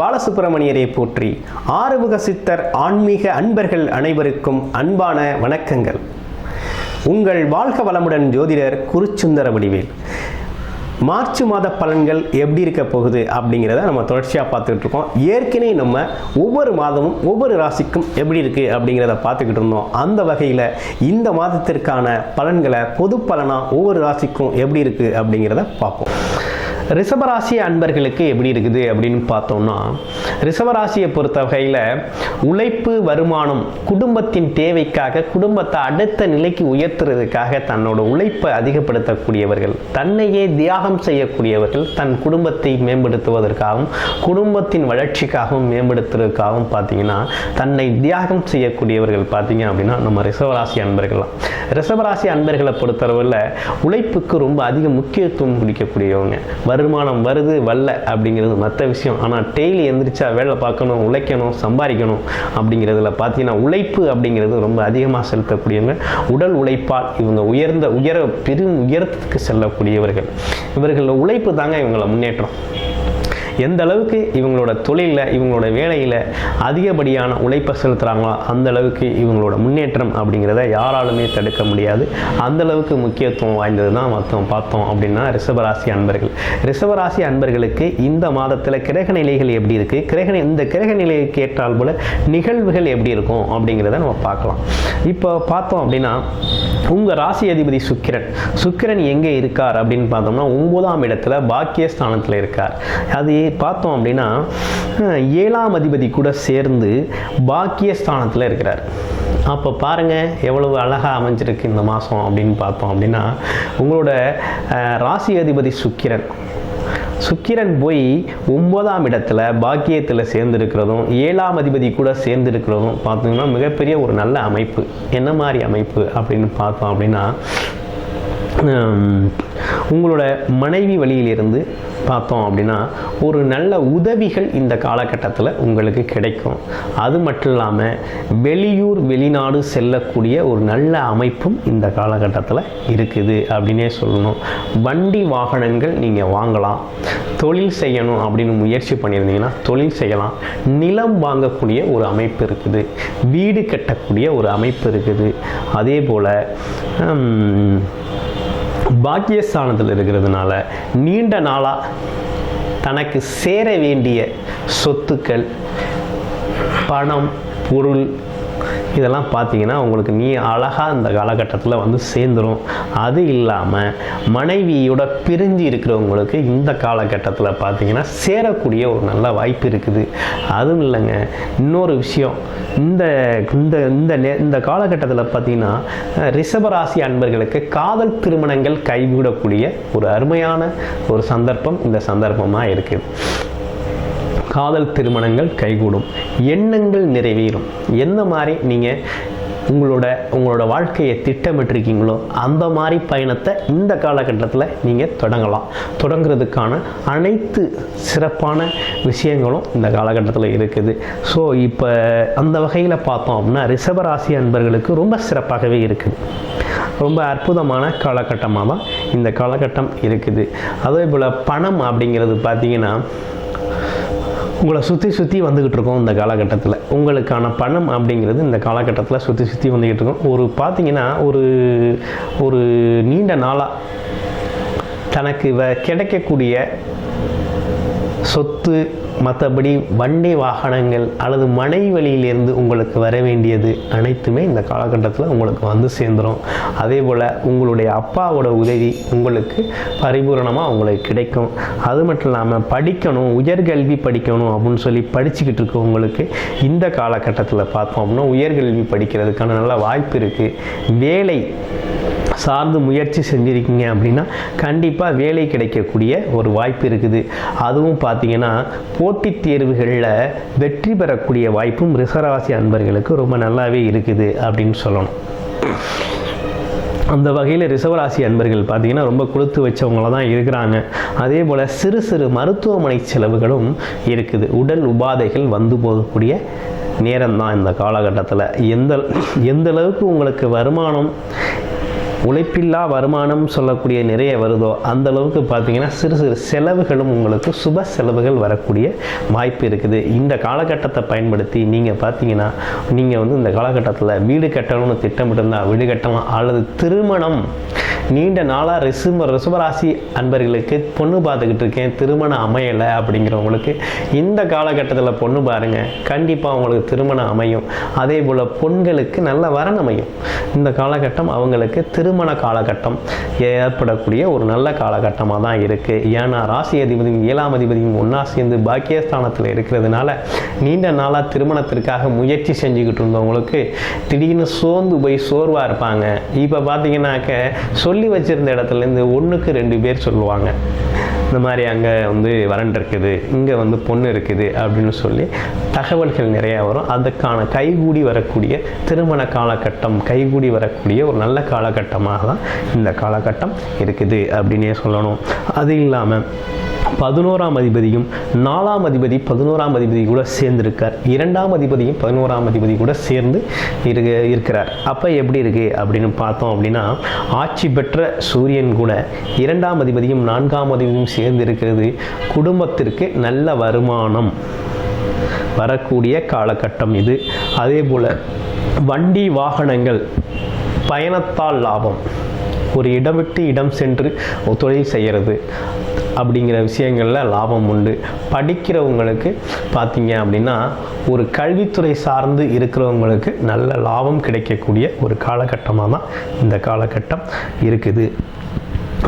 பாலசுப்பிரமணியரை போற்றி. ஆறுமுக சித்தர் ஆன்மீக அன்பர்கள் அனைவருக்கும் அன்பான வணக்கங்கள். உங்கள் வாழ்க வளமுடன் ஜோதிடர் குருச்சுந்தர வடிவேல். மார்ச் மாத பலன்கள் எப்படி இருக்க போகுது அப்படிங்கிறத நம்ம தொடர்ச்சியாக பார்த்துக்கிட்டு இருக்கோம். ஏற்கனவே நம்ம ஒவ்வொரு மாதமும் ஒவ்வொரு ராசிக்கும் எப்படி இருக்குது அப்படிங்கிறத பார்த்துக்கிட்டு இருந்தோம். அந்த வகையில் இந்த மாதத்திற்கான பலன்களை பொது பலனாக ஒவ்வொரு ராசிக்கும் எப்படி இருக்குது அப்படிங்கிறத பார்ப்போம். ரிஷபராசி அன்பர்களுக்கு எப்படி இருக்குது அப்படின்னு பார்த்தோம்னா ரிஷபராசியை பொறுத்த வகையில் உழைப்பு வருமானம் குடும்பத்தின் தேவைக்காக குடும்பத்தை அடுத்த நிலைக்கு உயர்த்துறதுக்காக தன்னோட உழைப்பை அதிகப்படுத்தக்கூடியவர்கள் தன்னையே தியாகம் செய்யக்கூடியவர்கள் தன் குடும்பத்தை மேம்படுத்துவதற்காகவும் குடும்பத்தின் வளர்ச்சிக்காகவும் மேம்படுத்துவதற்காகவும் பார்த்தீங்கன்னா தன்னை தியாகம் செய்யக்கூடியவர்கள் பார்த்தீங்க அப்படின்னா நம்ம ரிஷபராசி அன்பர்கள்லாம். ரிஷபராசி அன்பர்களை பொறுத்தளவில் உழைப்புக்கு ரொம்ப அதிக முக்கியத்துவம் குடிக்கக்கூடியவங்க. வருமானம் வருது வரல அப்படிங்கிறது மற்ற விஷயம். ஆனால் டெய்லி எந்திரிச்சா வேலை பார்க்கணும் உழைக்கணும் சம்பாதிக்கணும் அப்படிங்கிறதுல பார்த்தீங்கன்னா உழைப்பு அப்படிங்கிறது ரொம்ப அதிகமாக செலுத்தக்கூடியவங்க. உடல் உழைப்பால் இவங்க உயர்ந்த உயர பெரும் உயரத்துக்கு செல்லக்கூடியவர்கள். இவர்களில் உழைப்பு தாங்க இவங்களை முன்னேற்றம். எந்த அளவுக்கு இவங்களோட தொழிலில் இவங்களோட வேலையில் அதிகப்படியான உழைப்பை செலுத்துகிறாங்களோ அந்த அளவுக்கு இவங்களோட முன்னேற்றம் அப்படிங்கிறத யாராலுமே தடுக்க முடியாது. அந்த அளவுக்கு முக்கியத்துவம் வாய்ந்தது தான் மொத்தம் பார்த்தோம் அப்படின்னா ரிஷபராசி அன்பர்கள். ரிஷபராசி அன்பர்களுக்கு இந்த மாதத்தில் கிரக நிலைகள் எப்படி இருக்குது கிரக இந்த கிரக நிலைக்கு ஏற்றால் போல நிகழ்வுகள் எப்படி இருக்கும் அப்படிங்கிறத நம்ம பார்க்கலாம். இப்போ பார்த்தோம் அப்படின்னா உங்கள் ராசி அதிபதி சுக்கிரன். சுக்கிரன் எங்கே இருக்கார் அப்படின்னு பார்த்தோம்னா ஒன்பதாம் இடத்துல பாக்கியஸ்தானத்தில் இருக்கார். அது பார்த்தோம் அப்படின்னா ஏழாம் அதிபதி கூட சேர்ந்து பாக்கியஸ்தானத்தில் இருக்கிறார். அப்போ பாருங்கள் எவ்வளவு அழகாக அமைஞ்சிருக்கு இந்த மாதம் அப்படின்னு பார்த்தோம் அப்படின்னா உங்களோட ராசி அதிபதி சுக்கிரன். சுக்கிரன் போய் ஒன்பதாம் இடத்துல பாக்கியத்தில் சேர்ந்துருக்கிறதும் ஏழாம் அதிபதி கூட சேர்ந்துருக்கிறதும் பார்த்தீங்கன்னா மிகப்பெரிய ஒரு நல்ல அமைப்பு. என்ன மாதிரி அமைப்பு அப்படின்னு பார்த்தோம் அப்படின்னா உங்களோட மனைவி வழியிலிருந்து பார்த்தோம் அப்படின்னா ஒரு நல்ல உதவிகள் இந்த காலகட்டத்தில் உங்களுக்கு கிடைக்கும். அது மட்டும் இல்லாமல் வெளியூர் வெளிநாடு செல்லக்கூடிய ஒரு நல்ல அமைப்பும் இந்த காலகட்டத்தில் இருக்குது அப்படின்னே சொல்லணும். வண்டி வாகனங்கள் நீங்கள் வாங்கலாம். தொழில் செய்யணும் அப்படின்னு முயற்சி பண்ணியிருந்தீங்கன்னா தொழில் செய்யலாம். நிலம் வாங்கக்கூடிய ஒரு அமைப்பு இருக்குது. வீடு கட்டக்கூடிய ஒரு அமைப்பு இருக்குது. அதே போல் பாக்கியஸ்தானத்தில் இருக்கிறதுனால நீண்ட நாளாக தனக்கு சேர வேண்டிய சொத்துக்கள் பணம் பொருள் இதெல்லாம் பார்த்தீங்கன்னா உங்களுக்கு நீ அழகாக அந்த காலகட்டத்தில் வந்து சேர்ந்துடும் அது இல்லாமல் மனைவியோட பிரிஞ்சு இருக்கிறவங்களுக்கு இந்த காலகட்டத்தில் பார்த்தீங்கன்னா சேரக்கூடிய ஒரு நல்ல வாய்ப்பு இருக்குது. அதுவும் இல்லைங்க இன்னொரு விஷயம். இந்த இந்த இந்த நே இந்த காலகட்டத்தில் பார்த்தீங்கன்னா ரிஷபராசி அன்பர்களுக்கு காதல் திருமணங்கள் கைவிடக்கூடிய ஒரு அருமையான ஒரு சந்தர்ப்பம் இந்த சந்தர்ப்பமாக இருக்குது. காதல் திருமணங்கள் கைகூடும். எண்ணங்கள் நிறைவேறும். எந்த மாதிரி நீங்கள் உங்களோட உங்களோட வாழ்க்கையை திட்டமிட்டிருக்கீங்களோ அந்த மாதிரி பயணத்தை இந்த காலகட்டத்தில் நீங்கள் தொடங்கலாம். தொடங்குறதுக்கான அனைத்து சிறப்பான விஷயங்களும் இந்த காலகட்டத்தில் இருக்குது. ஸோ இப்போ அந்த வகையில் பார்த்தோம் அப்படின்னா ரிஷபராசி அன்பர்களுக்கு ரொம்ப சிறப்பாகவே இருக்குது. ரொம்ப அற்புதமான காலகட்டமாக தான் இந்த காலகட்டம் இருக்குது. அதே போல் பணம் அப்படிங்கிறது பார்த்திங்கன்னா உங்களை சுற்றி சுற்றி வந்துக்கிட்டு இருக்கோம் இந்த காலகட்டத்தில். உங்களுக்கான பணம் அப்படிங்கிறது இந்த காலகட்டத்தில் சுற்றி சுற்றி வந்துக்கிட்டு இருக்கோம். ஒரு பார்த்தீங்கன்னா ஒரு ஒரு நீண்ட நாளாக தனக்கு வ கிடைக்கக்கூடிய சொத்து மற்றபடி வண்டி வாகனங்கள் அல்லது மனை வழியிலிருந்து உங்களுக்கு வர வேண்டியது அனைத்துமே இந்த காலகட்டத்தில் உங்களுக்கு வந்து சேர்ந்துடும் அதே போல் உங்களுடைய அப்பாவோட உதவி உங்களுக்கு பரிபூரணமாக உங்களுக்கு கிடைக்கும். அது மட்டும் இல்லாமல் படிக்கணும் உயர்கல்வி படிக்கணும் அப்படின்னு சொல்லி படிச்சுக்கிட்டு இருக்கவங்களுக்கு இந்த காலகட்டத்தில் பார்த்தோம் அப்படின்னா உயர்கல்வி படிக்கிறதுக்கான நல்ல வாய்ப்பு இருக்குது வேலை சார்ந்து முயற்சி செஞ்சுருக்கீங்க அப்படின்னா கண்டிப்பாக வேலை கிடைக்கக்கூடிய ஒரு வாய்ப்பு இருக்குது. அதுவும் பார்த்தீங்கன்னா போட்டித் தேர்வுகளில் வெற்றி பெறக்கூடிய வாய்ப்பும் ரிசராசி அன்பர்களுக்கு ரொம்ப நல்லாவே இருக்குது அப்படின்னு சொல்லணும். அந்த வகையில் ரிசவராசி அன்பர்கள் பார்த்தீங்கன்னா ரொம்ப கொடுத்து வச்சவங்கள தான் இருக்கிறாங்க. அதே போல் சிறு சிறு மருத்துவமனை செலவுகளும் இருக்குது. உடல் உபாதைகள் வந்து போகக்கூடிய நேரம் தான் இந்த காலகட்டத்தில். எந்த எந்த அளவுக்கு உங்களுக்கு வருமானம் உழைப்பில்லா வருமானம் சொல்லக்கூடிய நிறைய வருதோ அந்த அளவுக்கு பார்த்தீங்கன்னா சிறு சிறு செலவுகளும் உங்களுக்கு சுப செலவுகள் வரக்கூடிய வாய்ப்பு இருக்குது. இந்த காலகட்டத்தை பயன்படுத்தி நீங்கள் பார்த்தீங்கன்னா நீங்கள் வந்து இந்த காலகட்டத்தில் வீடு கட்டணும்னு திட்டமிட்டிருந்தால் வீடு கட்டலாம் அல்லது திருமணம் நீண்ட நாளாக ரிசும ரிசுவராசி அன்பர்களுக்கு பொண்ணு பார்த்துக்கிட்டு இருக்கேன் திருமணம் அமையலை அப்படிங்கிறவங்களுக்கு இந்த காலகட்டத்தில் பொண்ணு பாருங்கள் கண்டிப்பாக அவங்களுக்கு திருமணம் அமையும். அதே போல் பொண்களுக்கு நல்ல வரன் அமையும். இந்த காலகட்டம் அவங்களுக்கு திருமண காலகட்டம் ஏற்படக்கூடிய ஒரு நல்ல காலகட்டமாக தான் இருக்குது ஏன்னா ராசி அதிபதியும் ஏழாம் அதிபதியும் ஒன்றா சேர்ந்து பாக்கியஸ்தானத்தில் இருக்கிறதுனால நீண்ட நாளாக திருமணத்திற்காக முயற்சி செஞ்சுக்கிட்டு இருந்தவங்களுக்கு திடீர்னு சோர்ந்து போய் சோர்வாக இருப்பாங்க. இப்போ பார்த்தீங்கன்னாக்க சொல்லி வச்சிருந்த இடத்துலேருந்து ஒன்றுக்கு ரெண்டு பேர் சொல்லுவாங்க. இந்த மாதிரி அங்கே வந்து வரன் இருக்குது இங்கே வந்து பொண்ணு இருக்குது அப்படின்னு சொல்லி தகவல்கள் நிறையா வரும். அதுக்கான கைகூடி வரக்கூடிய திருமண காலகட்டம் கைகூடி வரக்கூடிய ஒரு நல்ல காலகட்டமாக தான் இந்த காலகட்டம் இருக்குது அப்படின்னே சொல்லணும். அது இல்லாமல் பதினோராம் அதிபதியும் நாலாம் அதிபதி பதினோராம் அதிபதி கூட சேர்ந்திருக்கார். இரண்டாம் அதிபதியும் பதினோராம் அதிபதி கூட சேர்ந்து இருக்க இருக்கிறார். அப்போ எப்படி இருக்கு அப்படின்னு பார்த்தோம் அப்படின்னா ஆட்சி பெற்ற சூரியன் கூட இரண்டாம் அதிபதியும் நான்காம் அதிபதியும் சேர்ந்து இருக்கிறது குடும்பத்திற்கு நல்ல வருமானம் வரக்கூடிய காலகட்டம் இது. அதே போல் வண்டி வாகனங்கள் பயணத்தால் லாபம். ஒரு இடம் விட்டு இடம் சென்று தொழில் செய்கிறது அப்படிங்கிற விஷயங்களில் லாபம் உண்டு. படிக்கிறவங்களுக்கு பார்த்தீங்க அப்படின்னா ஒரு கல்வித்துறை சார்ந்து இருக்கிறவங்களுக்கு நல்ல லாபம் கிடைக்கக்கூடிய ஒரு காலகட்டமாக தான் இந்த காலகட்டம் இருக்குது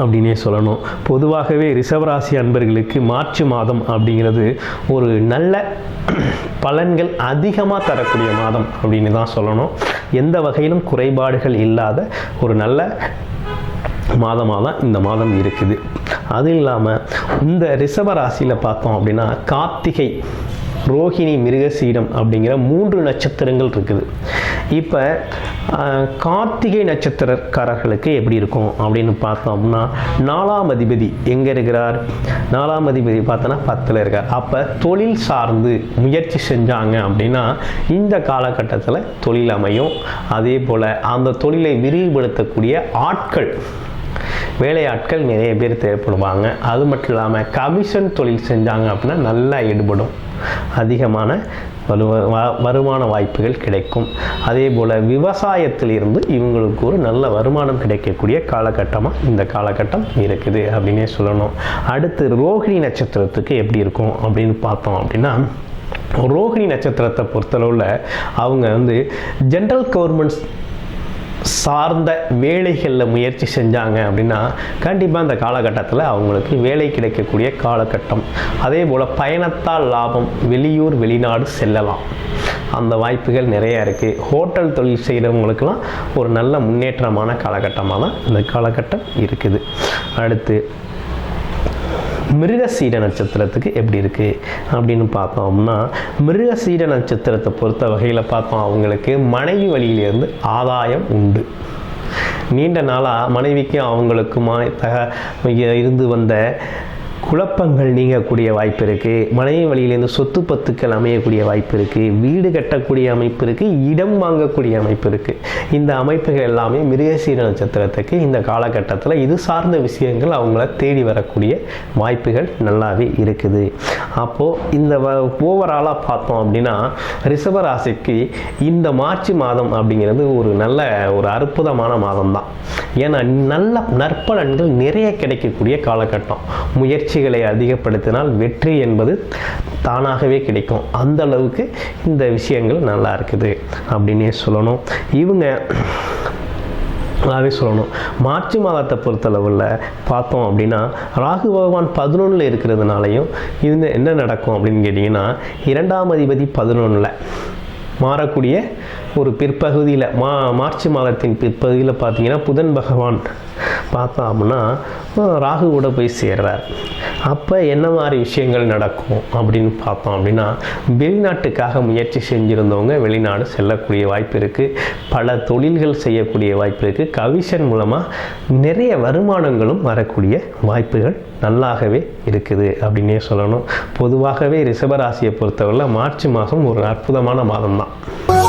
அப்படின்னே சொல்லணும். பொதுவாகவே ரிஷவராசி அன்பர்களுக்கு மார்ச் மாதம் அப்படிங்கிறது ஒரு நல்ல பலன்கள் அதிகமாக தரக்கூடிய மாதம் அப்படின்னு தான் சொல்லணும். எந்த வகையிலும் குறைபாடுகள் இல்லாத ஒரு நல்ல மாதமாக தான் இந்த மாதம் இருக்குது. அது இல்லாமல் இந்த ரிஷபராசியில் பார்த்தோம் அப்படின்னா கார்த்திகை ரோஹிணி மிருகசீடம் அப்படிங்கிற மூன்று நட்சத்திரங்கள் இருக்குது. இப்போ கார்த்திகை நட்சத்திரக்காரர்களுக்கு எப்படி இருக்கும் அப்படின்னு பார்த்தோம் அப்படின்னா நாலாம் அதிபதி எங்கே இருக்கிறார்? நாலாம் அதிபதி பார்த்தோன்னா பத்தில் இருக்கார். அப்போ தொழில் சார்ந்து முயற்சி செஞ்சாங்க அப்படின்னா இந்த காலகட்டத்தில் தொழில் அமையும். அதே போல் அந்த தொழிலை விரிவுபடுத்தக்கூடிய ஆட்கள் வேலையாட்கள் நிறைய பேர் தேவைப்படுவாங்க. அது மட்டும் இல்லாமல் கமிஷன் தொழில் செஞ்சாங்க அப்படின்னா நல்லா ஈடுபடும். அதிகமான வரு வருமான வாய்ப்புகள் கிடைக்கும். அதே போல் விவசாயத்தில் இருந்து இவங்களுக்கு ஒரு நல்ல வருமானம் கிடைக்கக்கூடிய காலகட்டமாக இந்த காலகட்டம் இருக்குது அப்படின்னே சொல்லணும். அடுத்து ரோகிணி நட்சத்திரத்துக்கு எப்படி இருக்கும் அப்படின்னு பார்த்தோம் அப்படின்னா ரோகிணி நட்சத்திரத்தை பொறுத்தளவில் அவங்க வந்து ஜென்ரல் கவர்மெண்ட்ஸ் சார்ந்த வேலைகளில் முயற்சி செஞ்சாங்க அப்படின்னா கண்டிப்பாக அந்த காலகட்டத்தில் அவங்களுக்கு வேலை கிடைக்கக்கூடிய காலகட்டம். அதே போல் பயணத்தால் லாபம் வெளியூர் வெளிநாடு செல்லலாம். அந்த வாய்ப்புகள் நிறையா இருக்குது ஹோட்டல் தொழில் செய்கிறவங்களுக்கெல்லாம் ஒரு நல்ல முன்னேற்றமான காலகட்டமாக தான் இந்த காலகட்டம் இருக்குது. அடுத்து மிருகசீட நட்சத்திரத்துக்கு எப்படி இருக்குது அப்படின்னு பார்த்தோம்னா மிருகசீட நட்சத்திரத்தை பொறுத்த வகையில் பார்த்தோம் அவங்களுக்கு மனைவி வழியிலேருந்து ஆதாயம் உண்டு. நீண்ட நாளாக மனைவிக்கும் அவங்களுக்குமா இருந்து வந்த குழப்பங்கள் நீங்கக்கூடிய வாய்ப்பு இருக்குது மனைவி வழியிலேருந்து சொத்து பத்துக்கள் அமையக்கூடிய வாய்ப்பு இருக்குது வீடு கட்டக்கூடிய அமைப்பு இருக்குது இடம் வாங்கக்கூடிய அமைப்பு இருக்குது இந்த அமைப்புகள் எல்லாமே மிருகசீர நட்சத்திரத்துக்கு இந்த காலகட்டத்தில் இது சார்ந்த விஷயங்கள் அவங்கள தேடி வரக்கூடிய வாய்ப்புகள் நல்லாவே இருக்குது. அப்போது இந்த ஓவராலாக பார்த்தோம் அப்படின்னா ரிஷபராசிக்கு இந்த மார்ச் மாதம் அப்படிங்கிறது ஒரு நல்ல ஒரு அற்புதமான மாதம் தான் ஏன்னா நல்ல நற்பலன்கள் நிறைய கிடைக்கக்கூடிய காலகட்டம். முயற்சி முயற்சிகளை அதிகப்படுத்தினால் வெற்றி என்பது தானாகவே கிடைக்கும். அந்த அளவுக்கு இந்த விஷயங்கள் நல்லா இருக்குது அப்படின்னே சொல்லணும். இவங்க நல்லாவே சொல்லணும். மார்ச் மாதத்தை பொறுத்தளவில் பார்த்தோம் அப்படின்னா ராகு பகவான் பதினொன்றில் இருக்கிறதுனாலையும் இது என்ன நடக்கும் அப்படின்னு கேட்டிங்கன்னா இரண்டாம் அதிபதி பதினொன்றில் மாறக்கூடிய ஒரு பிற்பகுதியில் மா மார்ச் மாதத்தின் பிற்பகுதியில் பார்த்தீங்கன்னா புதன் பகவான் பார்த்தோம் அப்படின்னா ராகு கூட போய் சேர்றார். அப்போ என்ன மாதிரி விஷயங்கள் நடக்கும் அப்படின்னு பார்த்தோம் அப்படின்னா வெளிநாட்டுக்காக முயற்சி செஞ்சுருந்தவங்க வெளிநாடு செல்லக்கூடிய வாய்ப்பு இருக்குது பல தொழில்கள் செய்யக்கூடிய வாய்ப்பு இருக்குது கவிஷன் மூலமாக நிறைய வருமானங்களும் வரக்கூடிய வாய்ப்புகள் நல்லாகவே இருக்குது அப்படின்னே சொல்லணும். பொதுவாகவே ரிஷபராசியை பொறுத்தவரை மார்ச் மாதம் ஒரு அற்புதமான மாதம் தான்